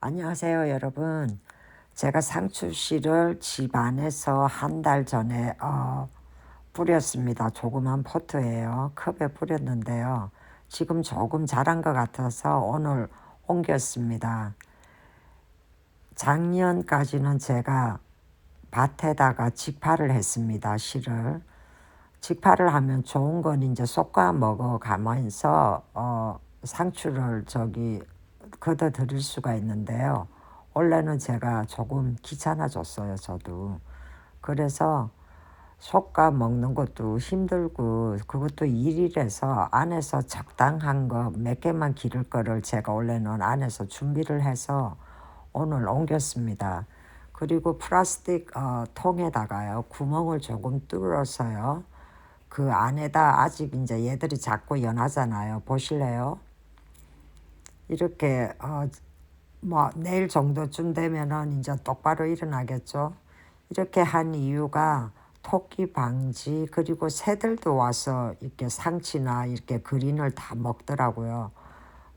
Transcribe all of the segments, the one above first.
안녕하세요, 여러분. 제가 상추씨를 집 안에서 한 달 전에 어, 뿌렸습니다. 조그만 포트예요. 컵에 뿌렸는데요. 지금 조금 자란 것 같아서 오늘 옮겼습니다. 작년까지는 제가 밭에다가 직파를 했습니다. 씨를. 직파를 하면 좋은 건 이제 쏙과 먹어 가면서 어, 상추를 저기 걷어 들일 수가 있는데요. 원래는 제가 조금 귀찮아졌어요. 저도. 그래서 속가 먹는 것도 힘들고 그것도 일이라서 안에서 적당한 거 몇 개만 기를 거를 제가 원래는 안에서 준비를 해서 오늘 옮겼습니다. 그리고 플라스틱 어, 통에다가요 구멍을 조금 뚫어서요 그 안에다 아직 이제 얘들이 자꾸 연하잖아요. 보실래요? 이렇게 어, 뭐 내일 정도쯤 되면은 이제 똑바로 일어나겠죠. 이렇게 한 이유가 토끼 방지 그리고 새들도 와서 이렇게 상치나 이렇게 그린을 다 먹더라고요.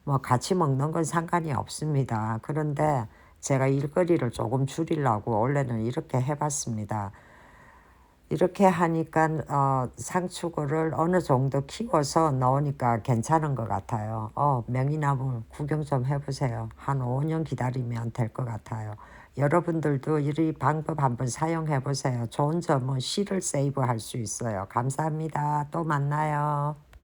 뭐 같이 먹는 건 상관이 없습니다. 그런데 제가 일거리를 조금 줄이려고 원래는 이렇게 해봤습니다. 이렇게 하니까 어, 상추를 어느 정도 키워서 넣으니까 괜찮은 것 같아요. 어, 명이나무 구경 좀 해보세요. 한 5년 기다리면 될 것 같아요. 여러분들도 이 방법 한번 사용해 보세요. 좋은 점은 씨를 세이브할 수 있어요. 감사합니다. 또 만나요.